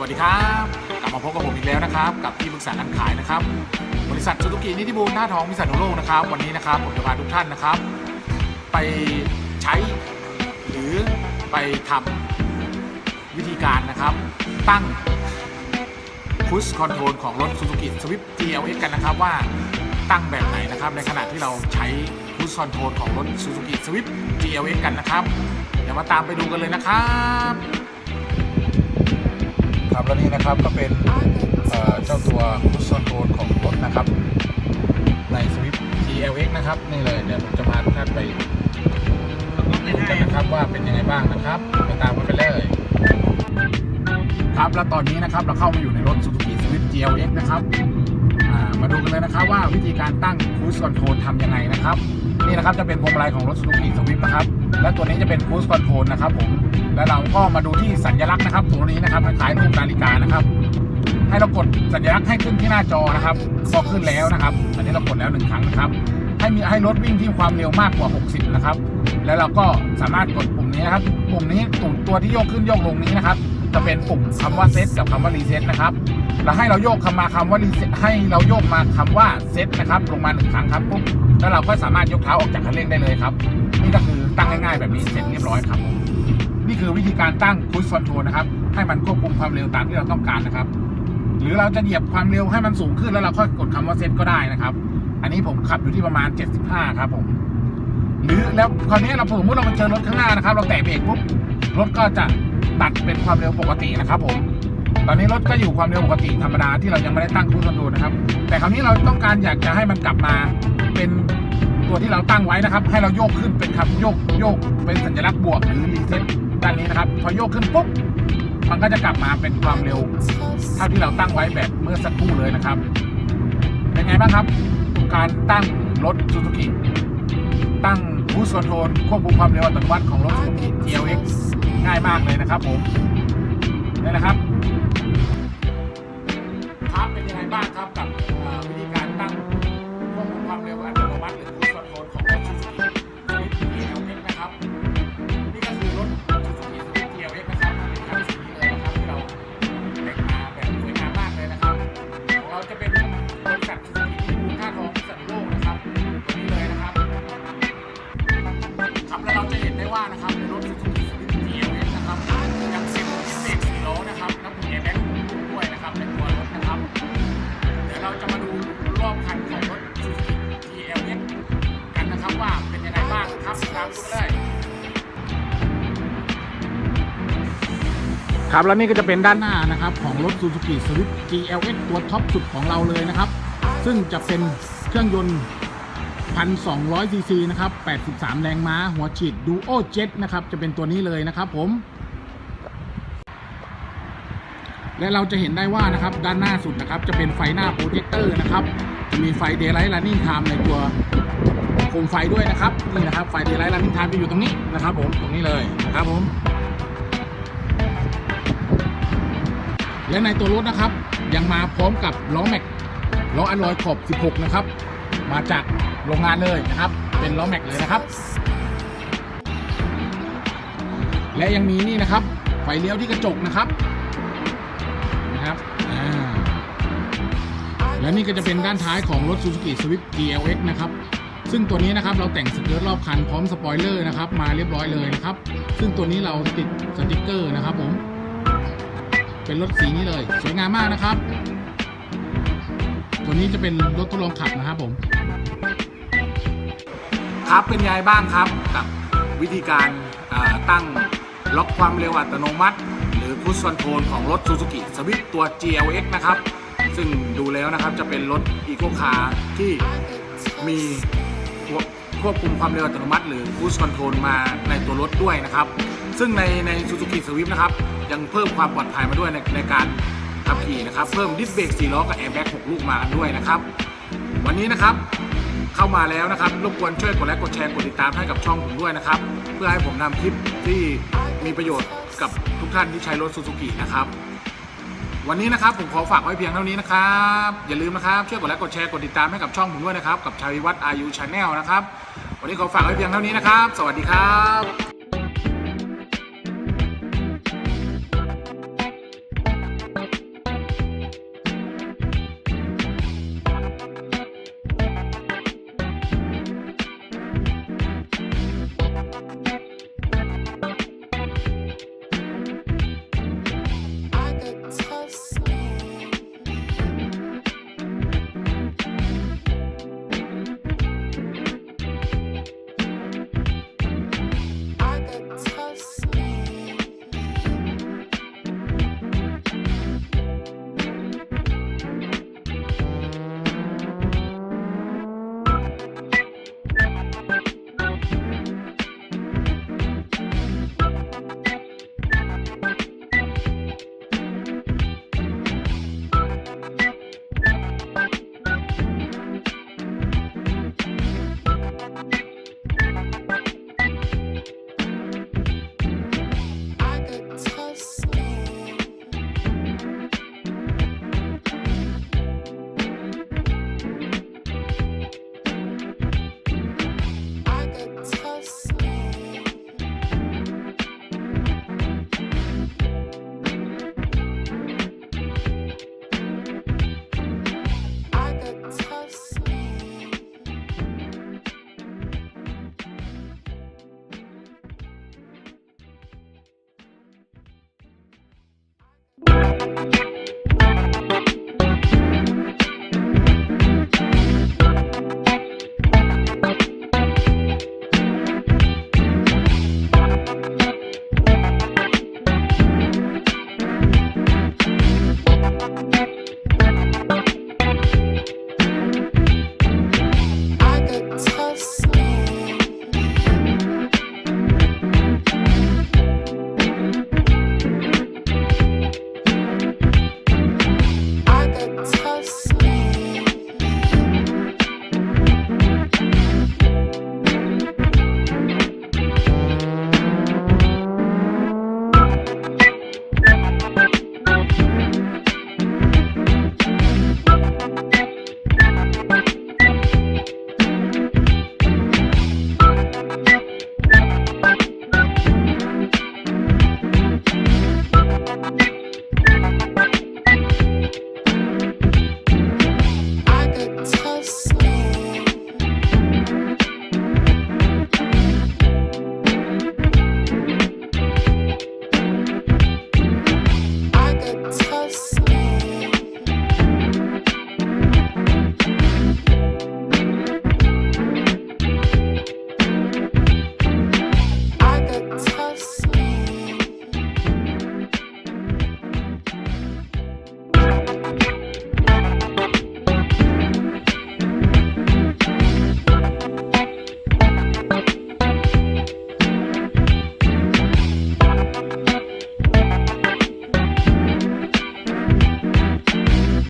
วัสดีครับ กลับมาพบกับผมอีกแล้วนะครับ กับที่ปรึกษาการขายนะครับ บริษัทซูซูกินิติบูลหน้าทองวิสันโลกนะครับ วันนี้นะครับผมจะพาทุกท่านนะครับ ไปใช้ หรือไปทำวิธีการนะครับ ตั้งพุชคอนโทรลของรถ Suzuki Swift GLX กันนะครับว่าตั้งแบบไหนนะครับ ในขณะที่เราใช้พุชคอนโทรลของรถ Suzuki Swift GLX กันนะครับเดี๋ยวมาตามไปดูกันเลยนะครับ แล้วนี่นะครับก็เป็นเจ้าตัวคุชชอนโทรลของรถนะครับ ใน Swift GLX นะครับ นี่เลยเดี๋ยวผมจะพาทุกท่านไปดูกันนะครับว่าเป็นยังไงบ้างนะครับไปตามกันไปเลยครับแล้วตอนนี้นะครับเราเข้ามาอยู่ในรถ Suzuki Swift GLX นะครับ มาดูกันเลยนะครับว่าวิธีการตั้ง Cruise Control ทำยังไงนะครับ นี่นะครับจะเป็นพวงมาลัยของรถ Suzuki Swift นะครับ และตัวนี้จะเป็น Cruise Control นะครับผมและเราก็มาดูที่สัญลักษณ์นะครับตรงนี้นะครับคล้ายรูปนาฬิกานะครับ ให้เรากดสัญลักษณ์ให้ขึ้นที่หน้าจอนะครับก็ขึ้นแล้วนะครับอันนี้เรากดแล้วหนึ่งครั้งนะครับให้มีให้รถวิ่งที่ความเร็วมากกว่า 60 นะครับ แล้วเราก็สามารถกดปุ่มนี้นะครับ ปุ่มนี้ปุ่มตัวที่โยกขึ้นโยกลงนี้นะครับ จะเป็นปุ่มคำว่าเซตกับคำว่ารีเซ็ตนะครับแล้วให้เราโยกคำมาคำว่ารีเซ็ตให้เราโยกมาคำว่าเซตนะครับลงมาหนึ่งครั้งครับปุ๊บแล้วเราก็สามารถยกเท้าออกจากคันเร่งได้เลยครับ นี่ก็คือตั้งง่ายๆแบบนี้เสร็จเรียบร้อยครับผมนี่คือวิธีการตั้งคูสคอนโทรลนะครับ ให้มันควบคุมความเร็วตามที่เราต้องการนะครับ หรือเราจะเหยียบความเร็วให้มันสูงขึ้นแล้วเราค่อยกดคำว่าเซตก็ได้นะครับ อันนี้ผมขับอยู่ที่ประมาณ 75 ครับผมหรือแล้วคราวนี้เราสมมติเราไปเจอรถข้างหน้านะครับ เราแตะเบรกปุ๊บรถก็จะ ตัดเป็นความเร็วปกตินะครับผมตอนนี้รถก็อยู่ความเร็วปกติธรรมดาที่เรายังไม่ได้ตั้งคูสคอนโทรนะครับ แต่คราวนี้เราต้องการอยากจะให้มันกลับมาเป็นตัวที่เราตั้งไว้นะครับ ให้เราโยกขึ้นเป็นคำโยกโยกเป็นสัญลักษณ์บวกหรือรีเซ็ตด้านนี้นะครับ พอโยกขึ้นปุ๊บมันก็จะกลับมาเป็นความเร็วเท่าที่เราตั้งไว้แบบเมื่อสักครู่เลยนะครับ เป็นไงบ้างครับ การตั้งรถ Suzuki ตั้งบูสต์คอนโทรลควบคุมความเร็วอัตโนมัติของรถ Suzuki GLX ง่ายมากเลยนะครับผมนี่นะครับครับเป็นยังไงบ้างครับกับ ครับแล้วนี่ก็จะเป็นด้านหน้านะครับของรถ Suzuki Swift GLX ตัวท็อปสุดของเราเลยนะครับ ซึ่งจะเป็นเครื่องยนต์ 1,200 ซีซีนะครับ 83 แรงม้า หัวฉีด Duo Jet นะครับ จะเป็นตัวนี้เลยนะครับผม และเราจะเห็นได้ว่านะครับด้านหน้าสุดนะครับ จะเป็นไฟหน้าโปรเจคเตอร์นะครับ จะมีไฟ Daylight Running Time ในตัวโคมไฟด้วยนะครับ นี่นะครับไฟ Daylight Running Time จะอยู่ตรงนี้นะครับผมตรงนี้เลยนะครับผม และในตัวรถนะครับ ยังมาพร้อมกับล้อแม็กล้ออลลอยขอบ 16 นะครับ มาจากโรงงานเลยนะครับ เป็นล้อแม็กเลยนะครับ และยังมีนี่นะครับ ไฟเลี้ยวที่กระจกนะครับนะครับอ่าและนี่ก็จะเป็นด้านท้ายของรถ Suzuki Swift GLX นะครับซึ่งตัวนี้นะครับเราแต่งสเกิร์ตรอบคันพร้อมสปอยเลอร์นะครับมาเรียบร้อยเลยนะครับ ซึ่งตัวนี้เราติดสติกเกอร์นะครับผม เป็นรถสีนี้เลย สวยงามมากนะครับ ตัวนี้จะเป็นรถทดลองขับนะครับผม ครับเป็นไงบ้างครับกับวิธีการตั้งล็อกความเร็วอัตโนมัติ หรือพุชคอนโทรลของรถ Suzuki Swift ตัว GLX นะครับ ซึ่งดูแล้วนะครับจะเป็นรถอีโ c คาร์ที่มีควบควบคุมความเร็วอัตโนมัติ หรือพุชคอนโทรลมาในตัวรถด้วยนะครับ ซึ่งในใน Suzuki Swift นะครับ ยังเพิ่มความปลอดภัยมาด้วยในในการขับขี่นะครับ เพิ่มดิสเบรก4ล้อกับแอร์แบ็ก6ลูกมากันด้วยนะครับ วันนี้นะครับเข้ามาแล้วนะครับรบกวนช่วยกดไลค์กดแชร์กดติดตามให้กับช่องผมด้วยนะครับ เพื่อให้ผมนำคลิปที่มีประโยชน์กับทุกท่านที่ใช้รถซูซูกินะครับ วันนี้นะครับผมขอฝากไว้เพียงเท่านี้นะครับ อย่าลืมนะครับช่วยกดไลค์กดแชร์กดติดตามให้กับช่องผมด้วยนะครับ กับชาวิวัฒน์อายุชาแนลนะครับ วันนี้ขอฝากไว้เพียงเท่านี้นะครับ สวัสดีครับ ครับ